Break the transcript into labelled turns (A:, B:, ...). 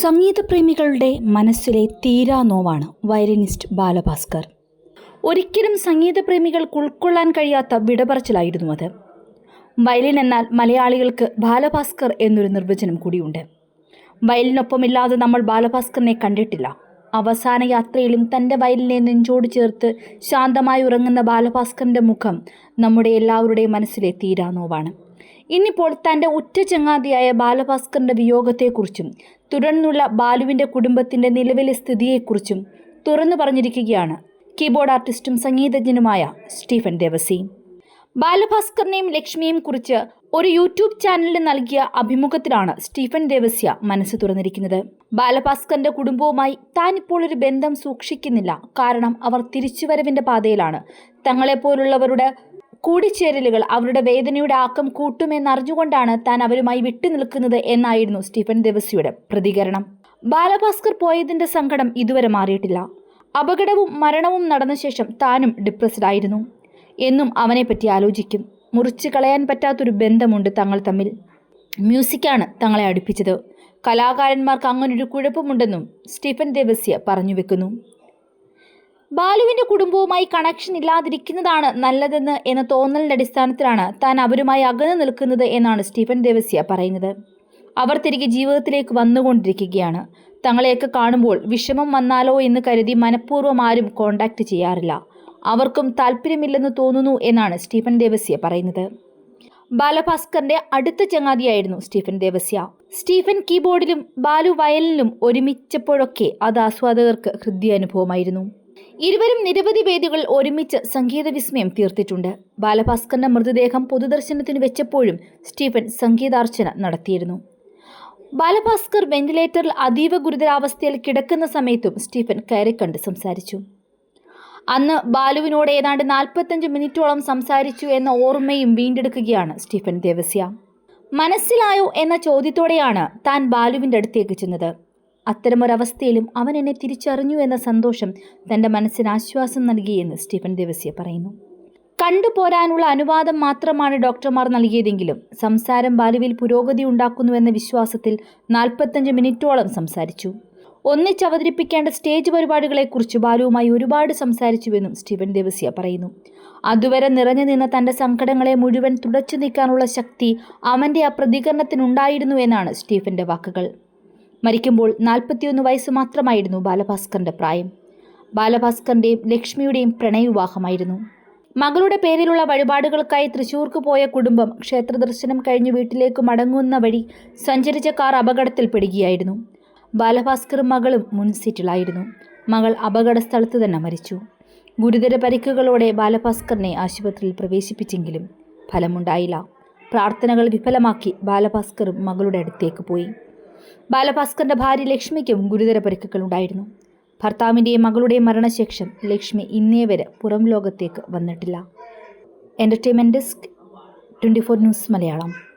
A: സംഗീതപ്രേമികളുടെ മനസ്സിലെ തീരാ നോവാണ് വയലിനിസ്റ്റ് ബാലഭാസ്കർ. ഒരിക്കലും സംഗീതപ്രേമികൾക്ക് ഉൾക്കൊള്ളാൻ കഴിയാത്ത വിടപറച്ചിലായിരുന്നു അത്. വയലിൻ എന്നാൽ മലയാളികൾക്ക് ബാലഭാസ്കർ എന്നൊരു നിർവചനം കൂടിയുണ്ട്. വയലിനൊപ്പമില്ലാതെ നമ്മൾ ബാലഭാസ്കറിനെ കണ്ടിട്ടില്ല. അവസാന യാത്രയിലും തന്റെ വയലിനെ നെഞ്ചോട് ചേർത്ത് ശാന്തമായി ഉറങ്ങുന്ന ബാലഭാസ്കറിന്റെ മുഖം നമ്മുടെ എല്ലാവരുടെയും മനസ്സിലെ തീരാ നോവാണ്. ഇന്നിപ്പോൾ തന്റെ ഉറ്റ ചങ്ങാതിയായ ബാലഭാസ്കറിന്റെ വിയോഗത്തെക്കുറിച്ചും തുടർന്നുള്ള ബാലുവിന്റെ കുടുംബത്തിന്റെ നിലവിലെ സ്ഥിതിയെക്കുറിച്ചും തുറന്നു പറഞ്ഞിരിക്കുകയാണ് കീബോർഡ് ആർട്ടിസ്റ്റും സംഗീതജ്ഞനുമായ സ്റ്റീഫൻ ദേവസി. ബാലഭാസ്കറിനെയും ലക്ഷ്മിയെയും കുറിച്ച് ഒരു യൂട്യൂബ് ചാനലിന് നൽകിയ അഭിമുഖത്തിലാണ് സ്റ്റീഫൻ ദേവസ്യ മനസ്സ് തുറന്നിരിക്കുന്നത്. ബാലഭാസ്കറിന്റെ കുടുംബവുമായി താൻ ഇപ്പോൾ ഒരു ബന്ധം സൂക്ഷിക്കുന്നില്ല. കാരണം അവർ തിരിച്ചുവരവിന്റെ പാതയിലാണ്. തങ്ങളെപ്പോലുള്ളവരുടെ കൂടിച്ചേരലുകൾ അവരുടെ വേദനയുടെ ആക്കം കൂട്ടുമെന്നറിഞ്ഞുകൊണ്ടാണ് താൻ അവരുമായി വിട്ടുനിൽക്കുന്നത് എന്നായിരുന്നു സ്റ്റീഫൻ ദേവസ്യയുടെ പ്രതികരണം. ബാലഭാസ്കർ പോയതിന്റെ സങ്കടം ഇതുവരെ മാറിയിട്ടില്ല. അപകടവും മരണവും നടന്ന ശേഷം താനും ഡിപ്രസ്ഡ് ആയിരുന്നു. എന്നും അവനെപ്പറ്റി ആലോചിക്കും. മുറിച്ചു കളയാൻ പറ്റാത്തൊരു ബന്ധമുണ്ട് തങ്ങൾ തമ്മിൽ. മ്യൂസിക്കാണ് തങ്ങളെ അടുപ്പിച്ചത്. കലാകാരന്മാർക്ക് അങ്ങനൊരു കുഴപ്പമുണ്ടെന്നും സ്റ്റീഫൻ ദേവസ്യ പറഞ്ഞു വെക്കുന്നു. ബാലുവിന്റെ കുടുംബവുമായി കണക്ഷൻ ഇല്ലാതിരിക്കുന്നതാണ് നല്ലതെന്ന് എന്ന തോന്നലിന്റെ അടിസ്ഥാനത്തിലാണ് താൻ അവരുമായി അകന്നു നിൽക്കുന്നത് എന്നാണ് സ്റ്റീഫൻ ദേവസ്യ പറയുന്നത്. അവർ തിരികെ ജീവിതത്തിലേക്ക് വന്നുകൊണ്ടിരിക്കുകയാണ്. തങ്ങളെയൊക്കെ കാണുമ്പോൾ വിഷമം വന്നാലോ എന്ന് കരുതി മനഃപൂർവം ആരും കോണ്ടാക്ട് ചെയ്യാറില്ല. അവർക്കും താല്പര്യമില്ലെന്ന് തോന്നുന്നു എന്നാണ് സ്റ്റീഫൻ ദേവസ്യ പറയുന്നത്. ബാലഭാസ്കറിന്റെ അടുത്ത ചങ്ങാതിയായിരുന്നു സ്റ്റീഫൻ ദേവസ്യ. സ്റ്റീഫൻ കീബോർഡിലും ബാലു വയലിലും ഒരുമിച്ചപ്പോഴൊക്കെ അത് ആസ്വാദകർക്ക് ഹൃദ്യ അനുഭവമായിരുന്നു ഇരുവരും നിരവധി വേദികൾ ഒരുമിച്ച് സംഗീത വിസ്മയം തീർത്തിട്ടുണ്ട്. ബാലഭാസ്കറിന്റെ മൃതദേഹം പൊതുദർശനത്തിന് വെച്ചപ്പോഴും സ്റ്റീഫൻ സംഗീതാർച്ചന നടത്തിയിരുന്നു. ബാലഭാസ്കർ വെന്റിലേറ്ററിൽ അതീവ ഗുരുതരാവസ്ഥയിൽ കിടക്കുന്ന സമയത്തും സ്റ്റീഫൻ കയറിക്കണ്ട് സംസാരിച്ചു. അന്ന് ബാലുവിനോട് ഏതാണ്ട് നാൽപ്പത്തഞ്ച് മിനിറ്റോളം സംസാരിച്ചു എന്ന ഓർമ്മയും വീണ്ടെടുക്കുകയാണ് സ്റ്റീഫൻ ദേവസ്യ. മനസ്സിലായോ എന്ന ചോദ്യത്തോടെയാണ് താൻ ബാലുവിന്റെ അടുത്തേക്ക് ചെന്നത്. അത്തരമൊരവസ്ഥയിലും അവൻ എന്നെ തിരിച്ചറിഞ്ഞു എന്ന സന്തോഷം തന്റെ മനസ്സിന് ആശ്വാസം നൽകിയെന്ന് സ്റ്റീഫൻ ദേവസ്യ പറയുന്നു. കണ്ടുപോരാനുള്ള അനുവാദം മാത്രമാണ് ഡോക്ടർമാർ നൽകിയതെങ്കിലും സംസാരം ബാലുവിൽ പുരോഗതി ഉണ്ടാക്കുന്നുവെന്ന വിശ്വാസത്തിൽ നാൽപ്പത്തഞ്ച് മിനിറ്റോളം സംസാരിച്ചു. ഒന്നിച്ചവതരിപ്പിക്കേണ്ട സ്റ്റേജ് പരിപാടികളെക്കുറിച്ച് ബാലുവുമായി ഒരുപാട് സംസാരിച്ചുവെന്നും സ്റ്റീഫൻ ദേവസ്യ പറയുന്നു. അതുവരെ നിറഞ്ഞു നിന്ന തന്റെ സങ്കടങ്ങളെ മുഴുവൻ തുടച്ചു നീക്കാനുള്ള ശക്തി അവന്റെ ആ പ്രതികരണത്തിനുണ്ടായിരുന്നു എന്നാണ് സ്റ്റീഫന്റെ വാക്കുകൾ. മരിക്കുമ്പോൾ നാൽപ്പത്തിയൊന്ന് വയസ്സ് മാത്രമായിരുന്നു ബാലഭാസ്കറിന്റെ പ്രായം. ബാലഭാസ്കറിന്റെയും ലക്ഷ്മിയുടെയും പ്രണയവിവാഹമായിരുന്നു. മകളുടെ പേരിലുള്ള വഴിപാടുകൾക്കായി തൃശൂർക്ക് പോയ കുടുംബം ക്ഷേത്ര ദർശനം കഴിഞ്ഞ് വീട്ടിലേക്ക് മടങ്ങുന്ന വഴി സഞ്ചരിച്ച കാർ അപകടത്തിൽപ്പെടുകയായിരുന്നു. ബാലഭാസ്കറും മകളും മുൻസീറ്റിലായിരുന്നു മകൾ അപകട സ്ഥലത്ത് തന്നെ മരിച്ചു. ഗുരുതര പരിക്കുകളോടെ ബാലഭാസ്കറിനെ ആശുപത്രിയിൽ പ്രവേശിപ്പിച്ചെങ്കിലും ഫലമുണ്ടായില്ല. പ്രാർത്ഥനകൾ വിഫലമാക്കി ബാലഭാസ്കറും മകളുടെ അടുത്തേക്ക് പോയി. ബാലഭാസ്കറിന്റെ ഭാര്യ ലക്ഷ്മിക്കും ഗുരുതര പരിക്കുകളുണ്ടായിരുന്നു ഭർത്താവിന്റെയും മകളുടെയും മരണശേഷം ലക്ഷ്മി ഇന്നേ വരെ പുറം ലോകത്തേക്ക് വന്നിട്ടില്ല. Entertainment desk twenty four news Malayalam.